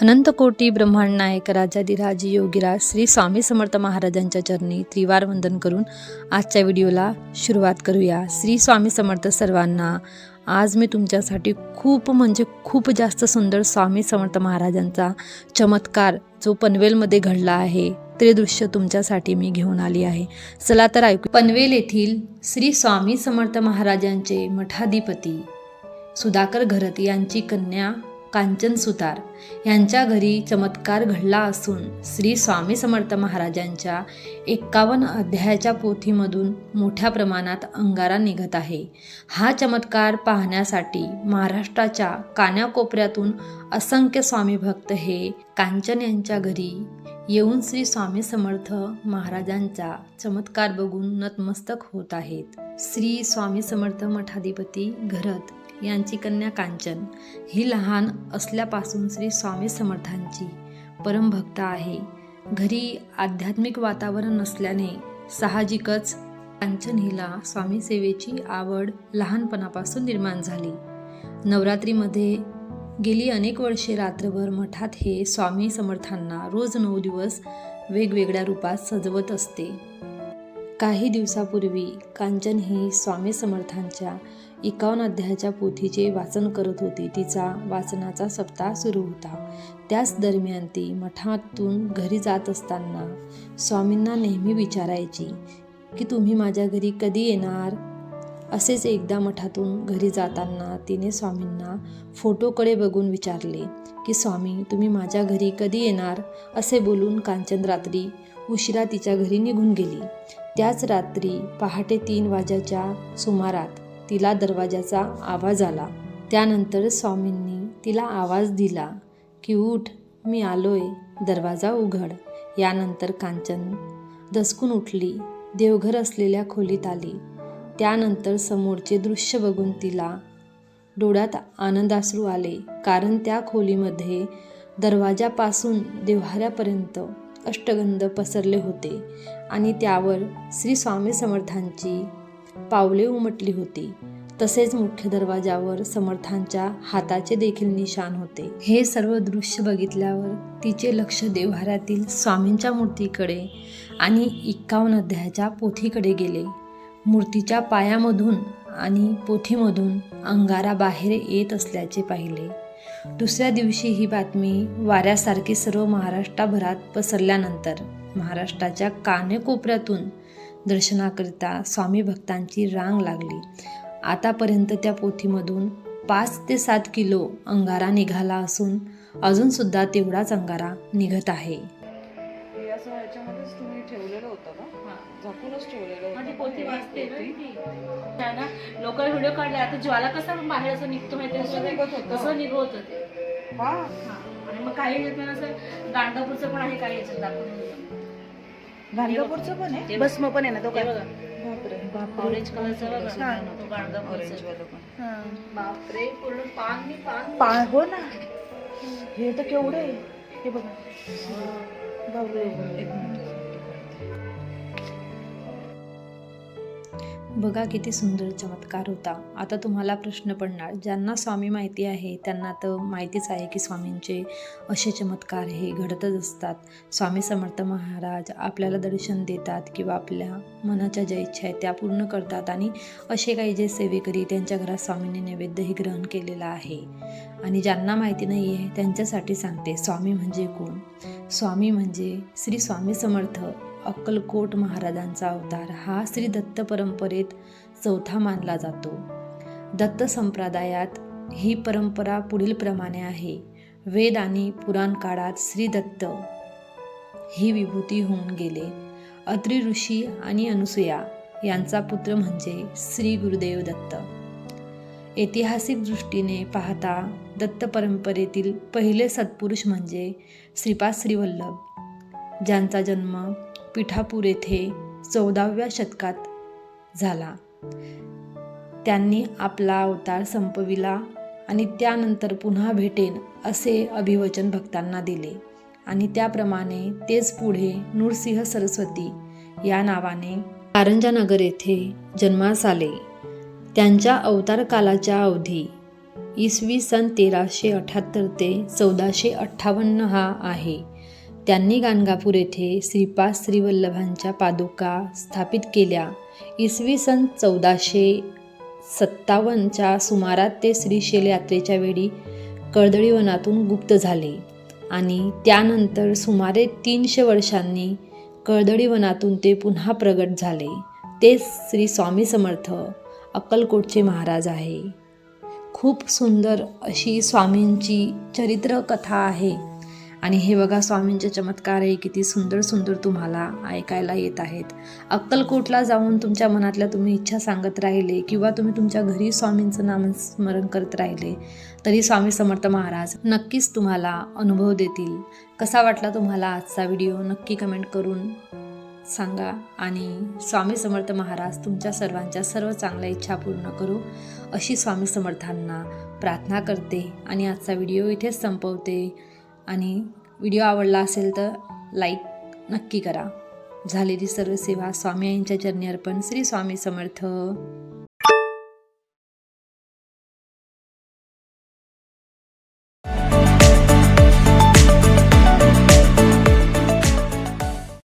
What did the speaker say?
अनंतकोटी ब्रह्मांड नायक राजाधिराज योगीराज श्री स्वामी समर्थ महाराजांच्या चरणी त्रिवार वंदन करून आजच्या व्हिडिओला सुरुवात करूया. श्री स्वामी समर्थ सर्वांना आज मी तुमच्यासाठी खूप म्हणजे खूप जास्त सुंदर स्वामी समर्थ महाराजांचा चमत्कार जो पनवेलमध्ये घडला आहे ते दृश्य तुमच्यासाठी मी घेऊन आली आहे. चला तर ऐकू. पनवेल येथील श्री स्वामी समर्थ महाराजांचे मठाधिपती सुधाकर घरत यांची कन्या कांचन सुतार यांच्या घरी चमत्कार घडला असून श्री स्वामी समर्थ महाराजांच्या एक्कावन्न अध्यायाच्या पोथीमधून मोठ्या प्रमाणात अंगारा निघत आहे. हा चमत्कार पाहण्यासाठी महाराष्ट्राच्या कान्याकोपऱ्यातून असंख्य स्वामी भक्त हे कांचन यांच्या घरी येऊन श्री स्वामी समर्थ महाराजांचा चमत्कार बघून नतमस्तक होत आहेत. श्री स्वामी समर्थ मठाधिपती घरत यांची कन्या कांचन. ही लहान असल्यापासून श्री स्वामी समर्थांची परमभक्त आहे. घरी आध्यात्मिक वातावरण नसल्याने साहजिकच कांचन हिला स्वामी सेवेची आवड लहानपणापासून निर्माण झाली. नवरात्रीमध्ये गेली अनेक वर्षे रात्रभर मठात हे स्वामी समर्थांना रोज नऊ दिवस वेगवेगळ्या रूपात सजवत असते. काही दिवसापूर्वी कांचन ही स्वामी समर्थांच्या एकावन्न अध्यायाच्या पोथीचे वाचन करत होती. तिचा वाचनाचा सप्ताह सुरू होता. त्याच दरम्यान ती मठातून घरी जात असताना स्वामींना नेहमी विचारायची की तुम्ही माझ्या घरी कधी येणार? असेच एकदा मठातून घरी जाताना तिने स्वामींना फोटोकडे बघून विचारले की स्वामी तुम्ही माझ्या घरी कधी येणार? असे बोलून कांचन रात्री उशिरा तिच्या घरी निघून गेली. त्याच रात्री पहाटे तीन वाजाच्या सुमारात तिला दरवाजाचा आवाज आला. त्यानंतर स्वामींनी तिला आवाज दिला की उठ मी आलोय. दरवाजा उघड. यानंतर कांचन दसकून उठली. देवघर असलेल्या खोलीत आली. त्यानंतर समोरचे दृश्य बघून तिला डोळ्यात आनंदाश्रू आले. कारण त्या खोलीमध्ये दरवाजापासून देव्हाऱ्यापर्यंत अष्टगंध पसरले होते आणि त्यावर श्री स्वामी समर्थांची पावले उमटली होती. तसेच मुख्य दरवाजावर समर्थांच्या हाताचे देखील निशाण होते. हे सर्व दृश्य बघितल्यावर तिचे लक्ष देव्हाऱ्यातील स्वामींच्या मूर्तीकडे आणि एक्कावन्न अध्यायाच्या पोथीकडे गेले. मूर्तीच्या पायामधून आणि पोथीमधून अंगारा बाहेर येत असल्याचे पाहिले. दुसऱ्या दिवशी ही बातमी वाऱ्यासारखी सर्व महाराष्ट्राभरात पसरल्यानंतर महाराष्ट्राच्या कानेकोपऱ्यातून दर्शनाकरिता स्वामी भक्तांची रांग लागली. आतापर्यंत त्या पोथीमधून पाच ते सात किलो अंगारा निघाला असून अजूनसुद्धा तेवढाच अंगारा निघत आहे. ठेवलेलं होतं का झाकूनच ठेवलेलं माझी होतं पोथी वाचते ना ती. ना लोकांनी व्हिडिओ काढले आता ज्वाला कसा बाहेर असं निघतो माहिती कसं निघत होतं? कसं निघत होतं ते? हा. हा. आणि मग काही येत असं गांडापूरचं पण आहे काही याच्यात दाखवून गाणगापूरचं पण आहे? भस्म पण आहे ना तो हे काय बघा. बापरे ऑरेंज कलरचं बघा. तो गाणगापूरचं ऑरेंज वालं पण. हा. बापरे पूर्ण पान मी पान. पा हो ना. हे तर केवढं आहे. हे बघा. बापरे. एक मिनिट. बघा किती सुंदर चमत्कार होता. आता तुम्हाला प्रश्न पडणार ज्यांना स्वामी माहिती आहे त्यांना तर माहितीच आहे की स्वामींचे असे चमत्कार हे घडतच असतात. स्वामी समर्थ महाराज आपल्याला दर्शन देतात किंवा आपल्या मनाच्या ज्या इच्छा आहेत त्या पूर्ण करतात आणि असे काही जे सेवेकरी त्यांच्या घरात स्वामींनी नैवेद्यही ग्रहण केलेला आहे. आणि ज्यांना माहिती नाही आहे त्यांच्यासाठी सांगते स्वामी म्हणजे कोण? स्वामी म्हणजे श्री स्वामी समर्थ. अक्कलकोट महाराजांचा अवतार हा श्री दत्त परंपरेत चौथा मानला जातो. दत्त संप्रदायात ही परंपरा पुढील प्रमाणे आहे. वेद आणि पुराण काळात श्री दत्त ही विभूती होऊन गेले. अत्रि ऋषी आणि अनुसूया यांचा पुत्र म्हणजे श्री गुरुदेव दत्त. ऐतिहासिक दृष्टीने पाहता दत्त परंपरेतील पहिले सत्पुरुष म्हणजे श्रीपाद श्रीवल्लभ ज्यांचा जन्म पिठापूर येथे चौदाव्या शतकात झाला. त्यांनी आपला अवतार संपविला आणि त्यानंतर पुन्हा भेटेन असे अभिवचन भक्तांना दिले. आणि त्याप्रमाणे तेच पुढे नूरसिंह सरस्वती या नावाने कारंजानगर येथे जन्मास आले. त्यांच्या अवतार कालाच्या अवधी इसवी सन तेराशे अठ्ठ्याहत्तर ते चौदाशे अठ्ठावन्न हा आहे. त्यांनी गाणगापूर येथे श्रीपाद श्रीवल्लभांच्या पादुका स्थापित केल्या. इसवी सन चौदाशे सत्तावन्नच्या सुमारात ते श्रीशैल यात्रेच्या वेळी कर्दळीवनातून गुप्त झाले आणि त्यानंतर सुमारे तीनशे वर्षांनी कर्दळीवनातून ते पुन्हा प्रगट झाले. ते श्री स्वामी समर्थ अक्कलकोटचे महाराज आहे. खूप सुंदर अशी स्वामींची चरित्र कथा आहे. आणि हे बघा स्वामींचे चमत्कार आहे किती सुंदर सुंदर तुम्हाला ऐकायला येत आहेत. अक्कलकोटला जाऊन तुमच्या मनातल्या तुम्ही इच्छा सांगत राहिले किंवा तुम्ही तुमच्या घरी स्वामींचं नामस्मरण करत राहिले तरी स्वामी समर्थ महाराज नक्कीच तुम्हाला अनुभव देतील. कसा वाटला तुम्हाला आजचा व्हिडिओ? नक्की कमेंट करून सांगा आणि स्वामी समर्थ महाराज तुमच्या सर्वांच्या सर्व चांगल्या इच्छा पूर्ण करू अशी स्वामी समर्थांना प्रार्थना करते आणि आजचा व्हिडिओ इथेच संपवते. आणि व्हिडिओ आवडला असेल तर लाईक नक्की करा. झालेली सर्व सेवा स्वामी यांच्या चरणी अर्पण श्री स्वामी समर्थ.